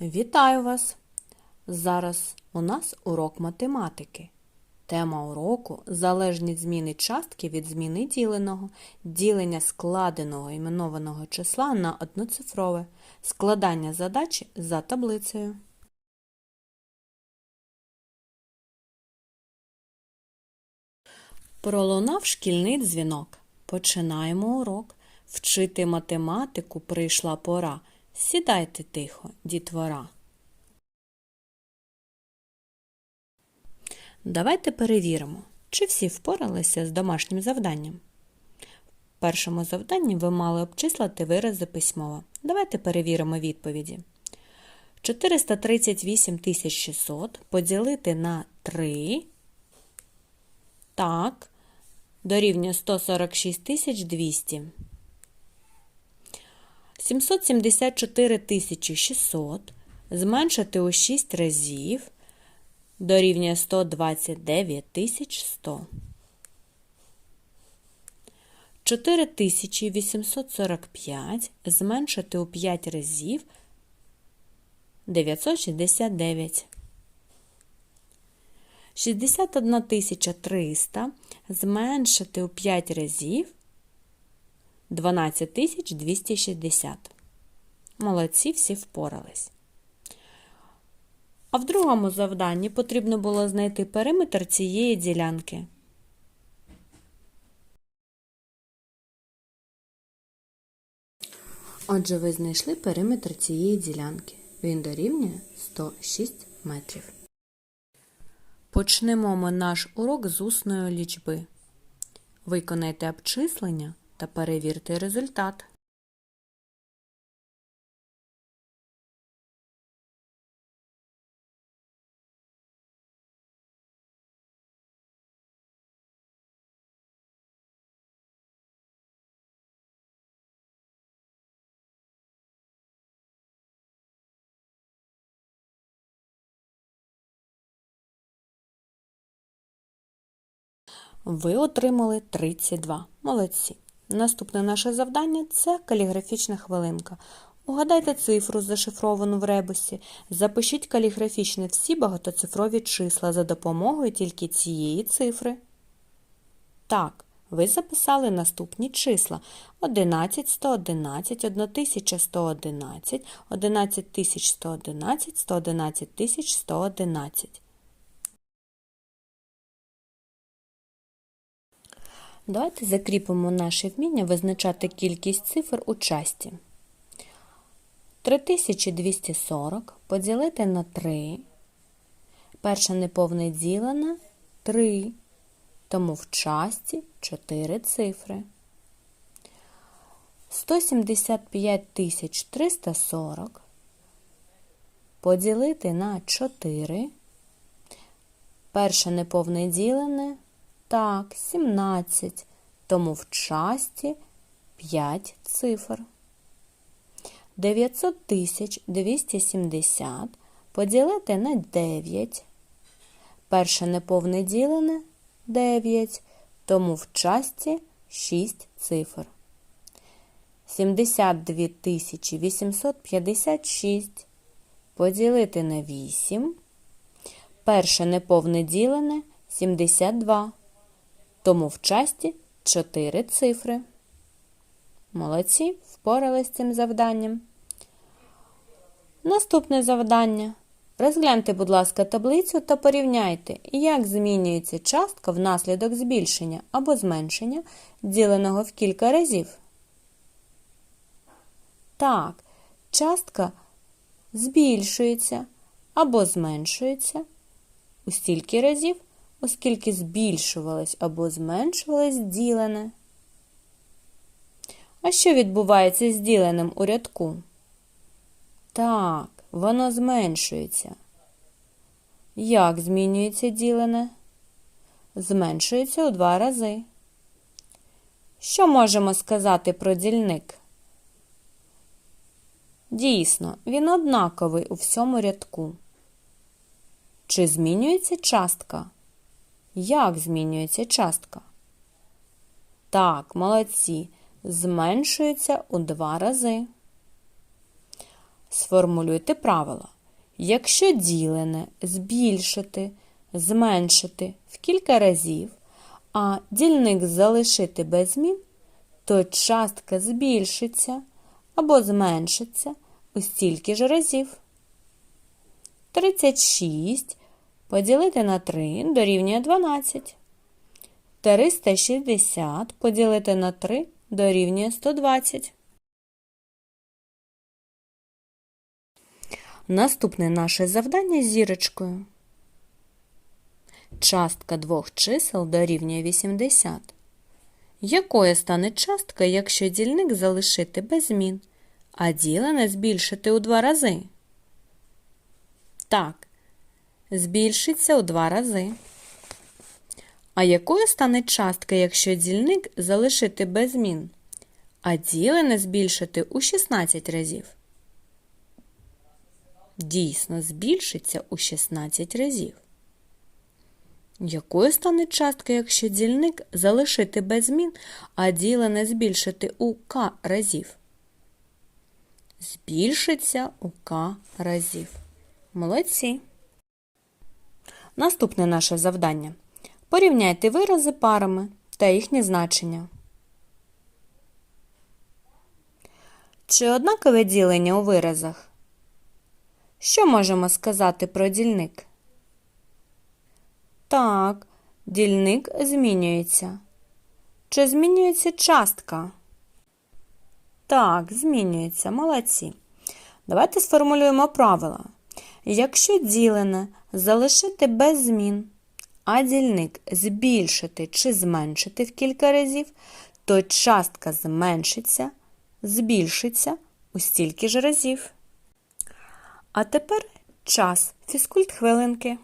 Вітаю вас! Зараз у нас урок математики. Тема уроку залежність зміни частки від зміни діленого, ділення складеного іменованого числа на одноцифрове, складання задачі за таблицею. Пролунав шкільний дзвінок. Починаємо урок. Вчити математику прийшла пора. Сідайте тихо, дітвора. Давайте перевіримо, чи всі впоралися з домашнім завданням. В першому завданні ви мали обчислити вирази письмово. Давайте перевіримо відповіді. 438 600 поділити на 3. Так, дорівнює 146 200. 774 600 зменшити у 6 разів дорівнює 129 100. 4845 зменшити у 5 разів 969. 61 300 зменшити у 5 разів 12260. Молодці всі впорались. А в другому завданні потрібно було знайти периметр цієї ділянки. Отже, ви знайшли периметр цієї ділянки. Він дорівнює 106 метрів. Почнемо ми наш урок з усної лічби. Виконайте обчислення та перевірте результат. Ви отримали 32. Молодці. Наступне наше завдання це каліграфічна хвилинка. Угадайте цифру, зашифровану в ребусі. Запишіть каліграфічно всі багатоцифрові числа за допомогою тільки цієї цифри. Так, ви записали наступні числа 11 111, 1111, 11111, 111111. Давайте закріпимо наше вміння визначати кількість цифр у часті. 3240 поділити на 3. Перша неповне ділена 3, тому в часті 4 цифри. 175 340 поділити на 4. Перше неповне ділене так, 17, тому в часті 5 цифр. 900 тисяч 270 поділити на 9. Перше неповне ділене 9, тому в часті 6 цифр. 72 тисячі 856 поділити на 8. Перше неповне ділене 72 тому в часті 4 цифри. Молодці, впорались з цим завданням. Наступне завдання. Розгляньте, будь ласка, таблицю та порівняйте, як змінюється частка внаслідок збільшення або зменшення, діленого в кілька разів. Так, частка збільшується або зменшується у стільки разів, оскільки збільшувалось або зменшувалось ділене. А що відбувається з діленим у рядку? Так, воно зменшується. Як змінюється ділене? Зменшується у два рази. Що можемо сказати про дільник? Дійсно, він однаковий у всьому рядку. Чи змінюється частка? Як змінюється частка? Так, молодці. Зменшується у два рази. Сформулюйте правило. Якщо ділене збільшити, зменшити в кілька разів, а дільник залишити без змін, то частка збільшиться або зменшиться у стільки ж разів. 36 поділити на 3 дорівнює 12. 360 поділити на 3 дорівнює 120. Наступне наше завдання з зірочкою. Частка двох чисел дорівнює 80. Якою стане частка, якщо дільник залишити без змін, а ділене збільшити у два рази? Так, збільшиться у два рази. А якою стане частка, якщо дільник залишити без змін, а ділене збільшити у 16 разів? Дійсно збільшиться у 16 разів. Якою стане частка, якщо дільник залишити без змін, а ділене збільшити у k разів? Збільшиться у k разів. Молодці. Наступне наше завдання. Порівняйте вирази парами та їхні значення. Чи однакове ділення у виразах? Що можемо сказати про дільник? Так, дільник змінюється. Чи змінюється частка? Так, змінюється. Молодці. Давайте сформулюємо правила. Якщо ділене залишити без змін, а дільник збільшити чи зменшити в кілька разів, то частка зменшиться, збільшиться у стільки ж разів. А тепер час фізкульт хвилинки.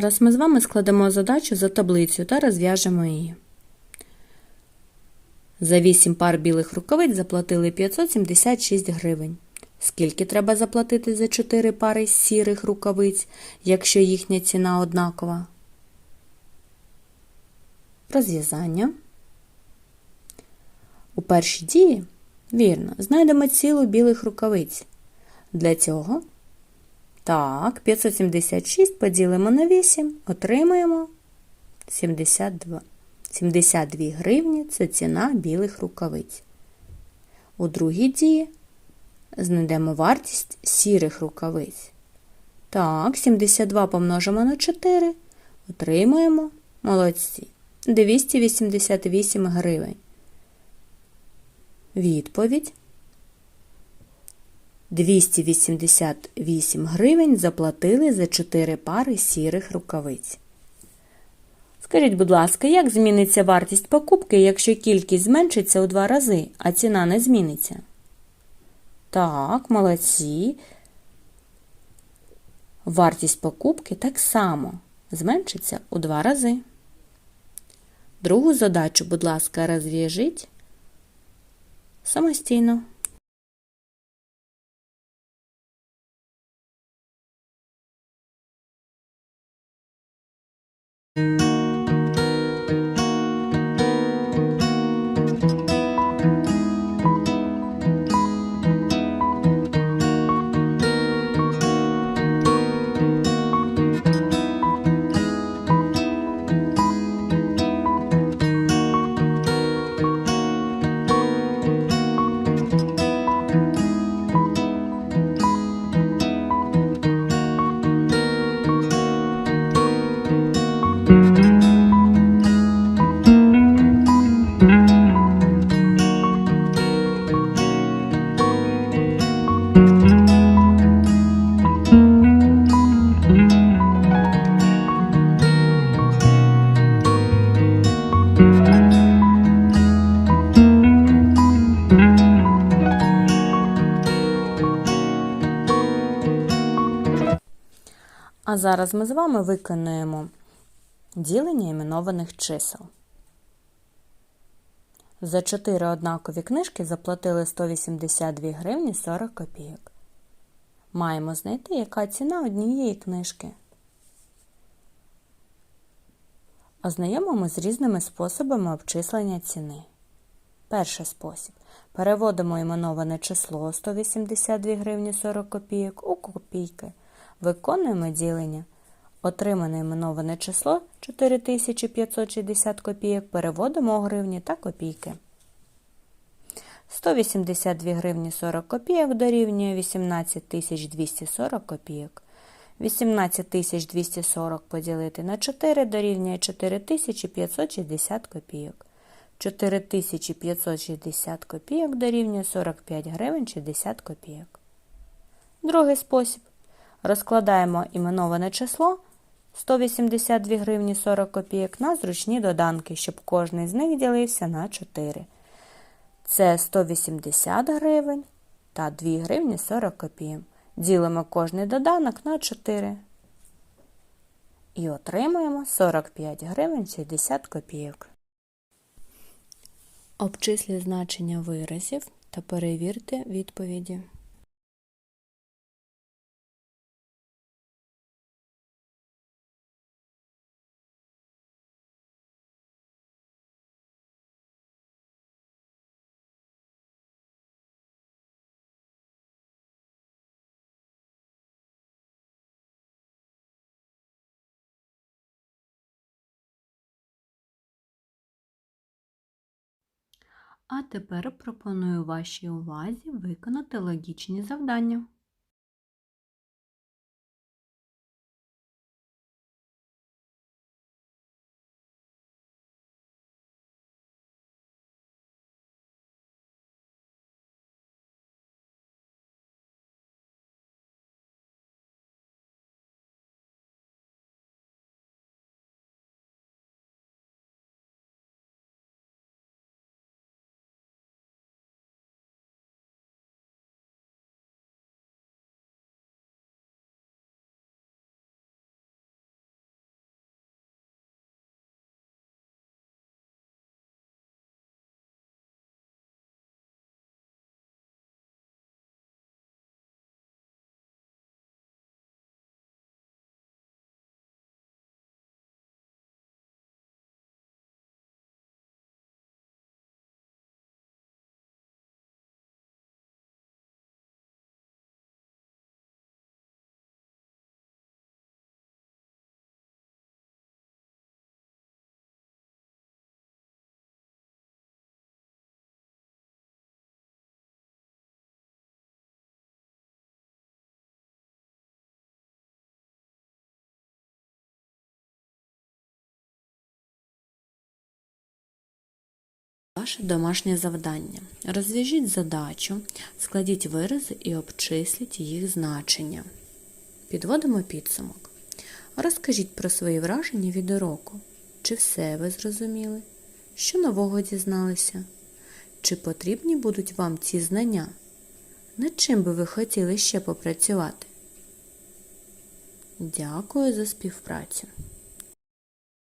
Зараз ми з вами складемо задачу за таблицю та розв'яжемо її. За 8 пар білих рукавиць заплатили 576 гривень. Скільки треба заплатити за 4 пари сірих рукавиць, якщо їхня ціна однакова? Розв'язання. У першій дії, вірно, знайдемо цілу білих рукавиць. Для цього так, 576 поділимо на 8, отримаємо 72. 72 гривні це ціна білих рукавиць. У другій дії знайдемо вартість сірих рукавиць. Так, 72 помножимо на 4, отримаємо молодці. 288 гривень. Відповідь 288 гривень заплатили за 4 пари сірих рукавиць. Скажіть, будь ласка, як зміниться вартість покупки, якщо кількість зменшиться у два рази, а ціна не зміниться? Так, молодці. Вартість покупки так само зменшиться у два рази. Другу задачу, будь ласка, розв'яжіть самостійно. А зараз ми з вами виконуємо ділення іменованих чисел. За 4 однакові книжки заплатили 182 гривні 40 копійок. Маємо знайти, яка ціна однієї книжки. Ознайомимося з різними способами обчислення ціни. Перший спосіб. Переводимо іменоване число 182 гривні 40 копійок у копійки. Виконуємо ділення. Отримане іменоване число 4560 копійок переводимо у гривні та копійки. 182 гривні 40 копійок дорівнює 18240 копійок. 18240 поділити на 4 дорівнює 4560 копійок. 4560 копійок дорівнює 45 гривень 60 копійок. Другий спосіб. Розкладаємо іменоване число 182 гривні 40 копійок на зручні доданки, щоб кожний з них ділився на 4. Це 180 гривень та 2 гривні 40 копійок. Ділимо кожний доданок на 4. І отримуємо 45 гривень 60 копійок. Обчисліть значення виразів та перевірте відповіді. А тепер пропоную вашій увазі виконати логічні завдання. Ваше домашнє завдання. Розв'яжіть задачу, складіть вирази і обчисліть їх значення. Підводимо підсумок. Розкажіть про свої враження від уроку. Чи все ви зрозуміли? Що нового дізналися? Чи потрібні будуть вам ці знання? Над чим би ви хотіли ще попрацювати? Дякую за співпрацю.